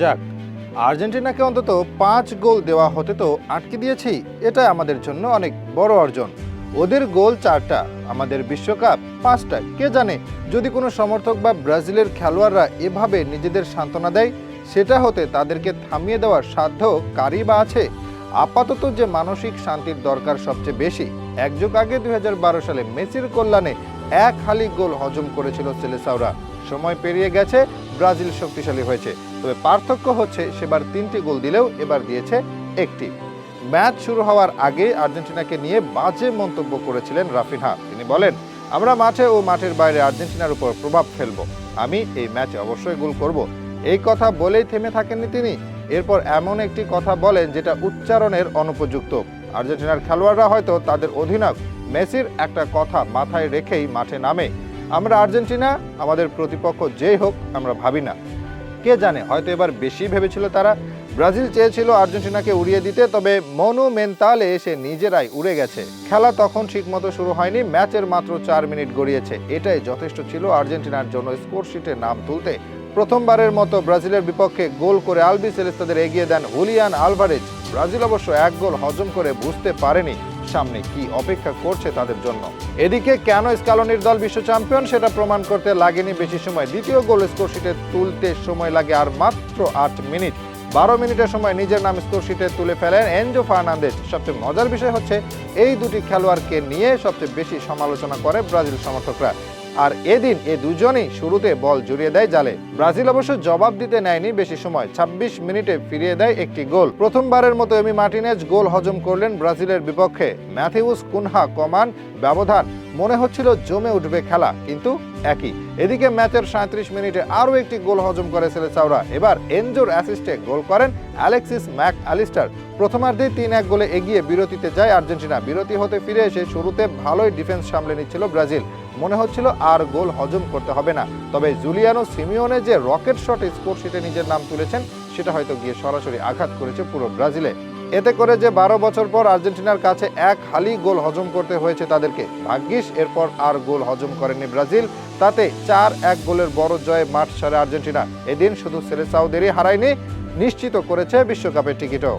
যাক, আর্জেন্টিনাকে অন্তত পাঁচ গোল দেওয়া হতে তো আটকে দিয়েছি এটা আমাদের জন্য অনেক বড় অর্জন। ওদের গোল চারটা, আমাদের বিশ্বকাপ পাঁচটা, কে জানে? যদি কোনো সমর্থক বা ব্রাজিলের খেলোয়াড়রা এভাবে নিজেদের সান্ত্বনা দেয়, সেটা হতে তাদেরকে থামিয়ে দেওয়ার সাধ্য কারই বা আছে? আপাতত যে মানসিক শান্তির দরকার সবচেয়ে বেশি এক যুগ আগে দুই হাজার বারো সালে মেসির কল্যাণে এক হালি গোল হজম করেছিল সেলেসাওরা। সময় পেরিয়ে গেছে, ব্রাজিল শক্তিশালী হয়েছে। তবে পার্থক্য হচ্ছে, সেবার তিনটি গোল দিলেও এবার দিয়েছে একটি। ম্যাচ শুরু হওয়ার আগে আর্জেন্টিনাকে নিয়ে বাজে মন্তব্য করেছিলেন রাফিনহা। তিনি বলেন, আমরা মাঠে ও মাঠের বাইরে আর্জেন্টিনার উপর প্রভাব ফেলব। আমি এই ম্যাচে অবশ্যই গোল করব। এই কথা বলেই থেমে থাকেননি তিনি। এরপর এমন একটি কথা বলেন যেটা উচ্চারণের অনুপযুক্ত। আর্জেন্টিনার খেলোয়াড়রা হয়তো তাদের অধিনায়ক মেসির একটা কথা মাথায় রেখেই মাঠে নামে। আমরা আর্জেন্টিনা, আমাদের প্রতিপক্ষ যেই হোক, আমরা ভাবি না। কে জানে, হয়তো এবার বেশি ভেবেছিল তারা। ব্রাজিল চেয়েছিল আর্জেন্টিনাকে উড়িয়ে দিতে, তবে মনুমেন্তালে এসে নিজেরাই উড়ে গেছে। খেলা তখন ঠিকমতো শুরু হয়নি, ম্যাচের মাত্র চার মিনিট গড়িয়েছে। এটাই যথেষ্ট ছিল আর্জেন্টিনার জন্য স্কোর শিটে নাম তুলতে। প্রথমবারের মতো ব্রাজিলের বিপক্ষে গোল করে আলবি সেলেস্তাদের এগিয়ে দেন হুলিয়ান আলভারেজ। ব্রাজিল অবশ্য এক গোল হজম করে বুঝতে পারেনি। সামনে কি অপেক্ষা করছে তাদের জন্য? এদিকে কেন স্কালনির দল বিশ্ব চ্যাম্পিয়ন সেটা প্রমাণ করতে লাগেনি বেশি সময়। দ্বিতীয় গোল স্কোরশিটে তুলতে সময় লাগে আর মাত্র আট মিনিট। বারো মিনিটের সময় নিজের নাম স্কোরশিটে তুলে ফেলেন এনজো ফার্নান্দেজ। সবচেয়ে মজার বিষয় হচ্ছে, এই দুটি খেলোয়াড়কে নিয়ে সবচেয়ে বেশি সমালোচনা করে ব্রাজিল সমর্থকরা। আর এদিন এ দুজনেই শুরুতে বল জড়িয়ে দেয় জালে। ব্রাজিল অবশ্য জবাব দিতে নেয়নি, বেশি সময় ২৬ মিনিটে ফিরিয়ে দেয় একটি গোল। প্রথমবারের মতো এমি মার্টিনেজ গোল হজম করলেন ব্রাজিলের বিপক্ষে। ম্যাথিউস কুনহা কমান ব্যবধান, মনে হচ্ছিল জমে উঠবে খেলা, কিন্তু একই। এদিকে ম্যাচের সাঁত্রিশ মিনিটে আরও একটি গোল হজম করে সেলেসাওরা। এবার এনজোর অ্যাসিস্টে গোল করেন অ্যালেক্সিস ম্যাক অ্যালিস্টার প্রথমার্ধে তিন এক গোলে এগিয়ে বিরতিতে যায় আর্জেন্টিনা। বিরতি হতে ফিরে এসে শুরুতে ভালোই ডিফেন্স সামলে নিচ্ছিল ব্রাজিল। মনে হচ্ছিল আর গোল হজম করতে হবে না। তবে জুলিয়ানো সিমিওনে যে রকেট শটে স্কোর শিটে নিজের নাম তুলেছেন, সেটা হয়তো গিয়ে সরাসরি আঘাত করেছে পুরো ব্রাজিলে। এতে করে যে বারো বছর পর আর্জেন্টিনার কাছে এক হালি গোল হজম করতে হয়েছে তাদেরকে, ভাগ্যিস এরপর আর গোল হজম করেনি ব্রাজিল। তাতে চার এক গোলের বড় জয়ে মাঠ সারে আর্জেন্টিনা। এদিন শুধু সেলেসাউদেরই হারায়নি, নিশ্চিত করেছে বিশ্বকাপের টিকিটও।